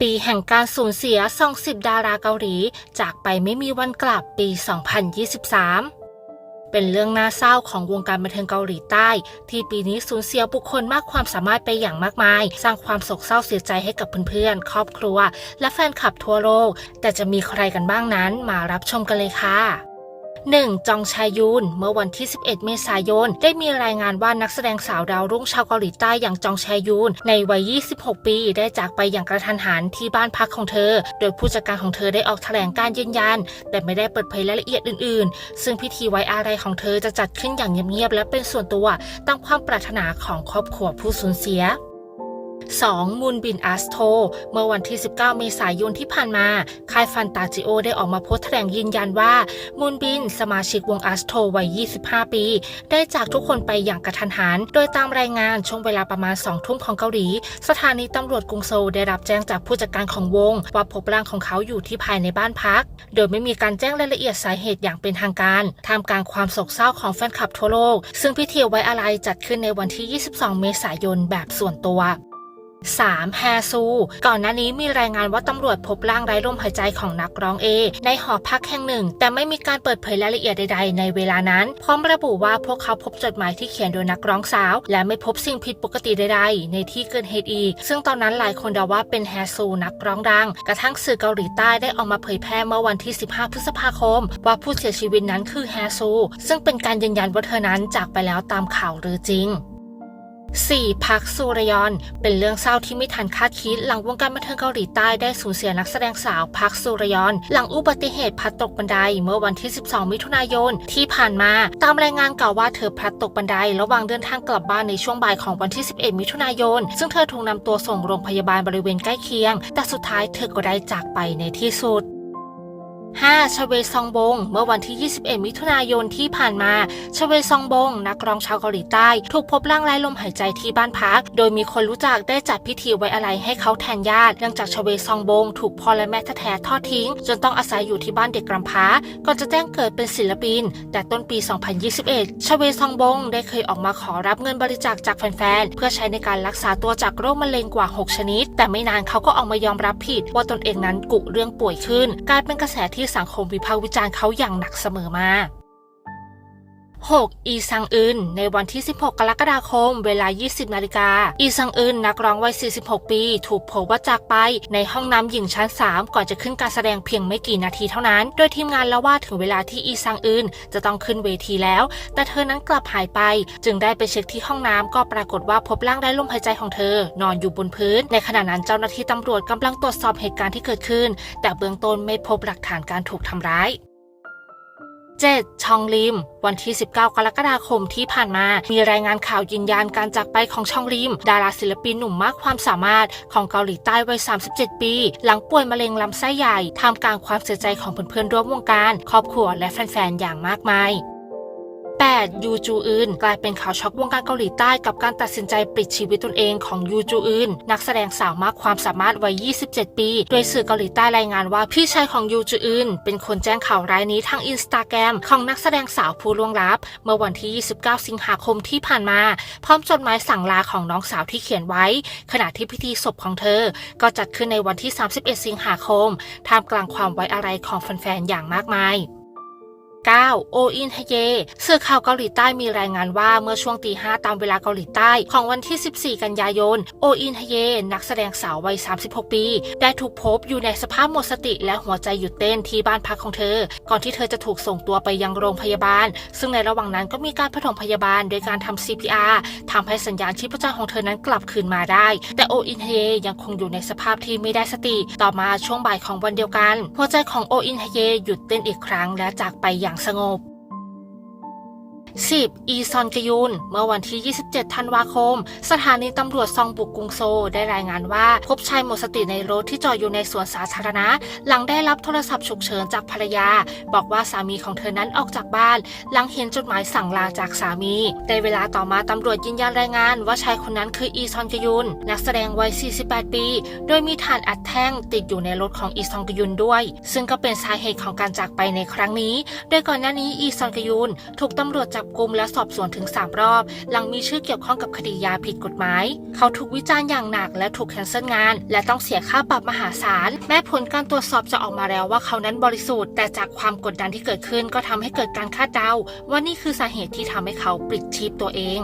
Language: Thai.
ปีแห่งการสูญเสียซองสิบดาราเกาหลี จากไปไม่มีวันกลับปี 2023 เป็นเรื่องน่าเศร้าของวงการบันเทิงเกาหลีใต้ ที่ปีนี้สูญเสียบุคคลมากความสามารถไปอย่างมากมาย สร้างความโศกเศร้าเสียใจให้กับเพื่อนๆ ครอบครัว และแฟนคลับทั่วโลก แต่จะมีใครกันบ้างนั้นมารับชมกันเลยค่ะ 1. จองชายุน เมื่อวันที่ 11 เมษายน ได้มีรายงานว่านักแสดงสาวดาวรุ่งชาวเกาหลีใต้อย่างจองชายุน ในวัย 26 ปี ได้จากไปอย่างกระทันหันที่บ้านพักของเธอ โดยผู้จัดการของเธอได้ออกแถลงการยืนยัน แต่ไม่ได้เปิดเผยรายละเอียดอื่นๆ ซึ่งพิธีไว้อาลัยของเธอจะจัดขึ้นอย่างเงียบๆและเป็นส่วนตัวตามความปรารถนาของครอบครัวผู้สูญเสีย 2. มูนบินอัสโท เมื่อวันที่ 19 เมษายนที่ผ่านมา ค่ายฟันตาจิโอได้ออกมาโพสต์แถลงยืนยันว่า มูนบิน สมาชิกวงอัสโทวัย 25 ปี ได้จากทุกคนไปอย่างกระทันหัน โดยตามรายงานช่วงเวลาประมาณ 2 ทุ่มของเกาหลี สถานีตำรวจกรุงโซลได้รับแจ้งจากผู้จัดการของวง ว่าพบร่างของเขาอยู่ที่ภายในบ้านพัก โดยไม่มีการแจ้งรายละเอียดสาเหตุอย่างเป็นทางการท่ามกลางความโศกเศร้าของแฟนคลับทั่วโลก ซึ่งพิธีไว้อาลัยจัดขึ้นในวันที่ 22 เมษายนแบบส่วนตัว 3. แฮซู ก่อนหน้านี้มีรายงานว่าตำรวจพบร่างไร้ลมหายใจของนักร้องเอ ในหอพักแห่งหนึ่ง แต่ไม่มีการเปิดเผยรายละเอียดใดๆ ในเวลานั้น พร้อมระบุว่าพวกเขาพบจดหมายที่เขียนโดยนักร้องสาว และไม่พบสิ่งผิดปกติใดๆ ในที่เกิดเหตุอีก ซึ่งตอนนั้นหลายคนเดาว่าเป็นแฮซูนักร้องดัง กระทั่งสื่อเกาหลีใต้ได้ออกมาเผยแพร่เมื่อวันที่ 15 พฤษภาคม ว่าผู้เสียชีวิตนั้นคือแฮซู ซึ่งเป็นการยืนยันว่าเธอนั้นจากไปแล้วตามข่าวหรือจริง 4. พักสุรยอน เป็นเรื่องเศร้าที่ไม่ทันคาดคิด หลังวงการบันเทิงเกาหลีใต้ได้สูญเสียนักแสดงสาวพักสุรยอน หลังอุบัติเหตุพลัดตกบันไดเมื่อวันที่ 12 มิถุนายนที่ผ่านมา ตามรายงานกล่าวว่าเธอพลัดตกบันได ระหว่างเดินทางกลับบ้านในช่วงบ่ายของวันที่ 11 มิถุนายน ซึ่งเธอถูกนำตัวส่งโรงพยาบาลบริเวณใกล้เคียง แต่สุดท้ายเธอก็ได้จากไปในที่สุด 5. ชเวซองบง เมื่อวันที่ 21 มิถุนายนที่ผ่านมา ชเวซองบง นักร้องชาวเกาหลีใต้ ถูกพบร่างไร้ลมหายใจที่บ้านพัก โดยมีคนรู้จักได้จัดพิธีไว้อะไรให้เขาแทนญาติเนื่องจากชเวซองบง ถูกพ่อและแม่แท้ๆทอดทิ้ง จนต้องอาศัยอยู่ที่บ้านเด็กกำพร้าก่อนจะแจ้งเกิดเป็นศิลปิน แต่ต้นปี 2021 ชเวซองบง ได้เคยออกมาขอรับเงินบริจาคจากแฟนๆ เพื่อใช้ในการรักษาตัวจากโรคมะเร็งกว่า 6 ชนิด แต่ไม่นานเขาก็ออกมายอมรับผิดว่าตนเองนั้นกุเรื่องป่วยขึ้น กลายเป็นกระแสที่ที่สังคมวิพากษ์วิจารณ์เขาอย่างหนักเสมอมา 6. อีซังอึน ในวันที่ 16 กรกฎาคม เวลา 20 นาฬิกา อีซังอึนนักร้องวัย 46 ปี ถูกพบว่าจากไปในห้องน้ำหญิงชั้น 3 ก่อนจะขึ้นการแสดงเพียงไม่กี่นาทีเท่านั้น โดยทีมงานเล่าว่าถึงเวลาที่อีซังอึนจะต้องขึ้นเวทีแล้ว แต่เธอนั้นกลับหายไป จึงได้ไปเช็คที่ห้องน้ำก็ปรากฏว่าพบร่างไร้ลมหายใจของเธอ นอนอยู่บนพื้น ในขณะนั้นเจ้าหน้าที่ตำรวจกำลังตรวจสอบเหตุการณ์ที่เกิดขึ้น แต่เบื้องต้นไม่พบหลักฐานการถูกทำร้าย 7. ชองลิม วันที่ 19 กรกฎาคมที่ผ่านมา มีรายงานข่าวยืนยันการจากไปของชองลิม ดาราศิลปินหนุ่มมากความสามารถของเกาหลีใต้วัย 37 ปี หลังป่วยมะเร็งลำไส้ใหญ่ท่ามกลางความเสียใจของเพื่อนๆร่วมวงการ ครอบครัวและแฟนๆ อย่างมากมาย 8. ยูจูอึนกลายเป็นข่าวช็อกวงการเกาหลีใต้กับการตัดสินใจปลิดชีวิตตนเองของยูจูอึนนักแสดงสาวมากความสามารถวัย 27 ปี โดยสื่อเกาหลีใต้รายงานว่าพี่ชายของยูจูอึนเป็นคนแจ้งข่าวร้ายนี้ทางอินสตาแกรมของนักแสดงสาวผู้ล่วงลับ เมื่อวันที่ 29 สิงหาคมที่ผ่านมา พร้อมจดหมายสั่งลาของน้องสาวที่เขียนไว้ ขณะที่พิธีศพของเธอ ก็จัดขึ้นในวันที่ 31 สิงหาคมท่ามกลางความไว้อาลัยของแฟนๆอย่างมากมาย 9. โออินฮเย สื่อข่าวเกาหลีใต้มีรายงานว่าเมื่อช่วงตีห้าตามเวลาเกาหลีใต้ของวันที่ 14 กันยายน โออินฮเย นักแสดงสาววัย 36 ปี ได้ถูกพบอยู่ในสภาพหมดสติและหัวใจหยุดเต้นที่บ้านพักของเธอ ก่อนที่เธอจะถูกส่งตัวไปยังโรงพยาบาล ซึ่งในระหว่างนั้นก็มีการผถมพยาบาลโดยการทำ CPR ทำให้สัญญาณชีพจรของเธอนั้นกลับคืนมาได้ แต่โออินฮเยยังคงอยู่ในสภาพที่ไม่ได้สติ ต่อมาช่วงบ่ายของวันเดียวกัน หัวใจของโออินฮเยหยุดเต้นอีกครั้งและจากไปอย่างสงบ 10. อีซอนกยุน เมื่อวันที่ 27 ธันวาคม สถานีตำรวจซองบุกกรุงโซลได้รายงานว่า พบชายหมดสติในรถที่จอดอยู่ในสวนสาธารณะ หลังได้รับโทรศัพท์ฉุกเฉินจากภรรยา บอกว่าสามีของเธอนั้นออกจากบ้าน หลังเห็นจดหมายสั่งลาจากสามี ในเวลาต่อมาตำรวจยืนยันรายงานว่าชายคนนั้นคืออีซอนกยุน นักแสดงวัย 48 ปี โดยมีฐานอัดแท่งติดอยู่ในรถของอีซอนกยุนด้วย ซึ่งก็เป็นสาเหตุของการจากไปในครั้งนี้ โดยก่อนหน้านี้อีซอนกยุนถูกตำรวจจับกุมและสอบสวนถึง 3 รอบ หลังมีชื่อเกี่ยวข้องกับคดียาผิดกฎหมาย เขาถูกวิจารณ์อย่างหนักและถูกแคนเซิลงาน และต้องเสียค่าปรับมหาศาล แม้ผลการตรวจสอบจะออกมาแล้วว่าเขานั้นบริสุทธิ์ แต่จากความกดดันที่เกิดขึ้นก็ทำให้เกิดการคาดเดาว่านี่คือสาเหตุที่ทำให้เขาปลิดชีพตัวเอง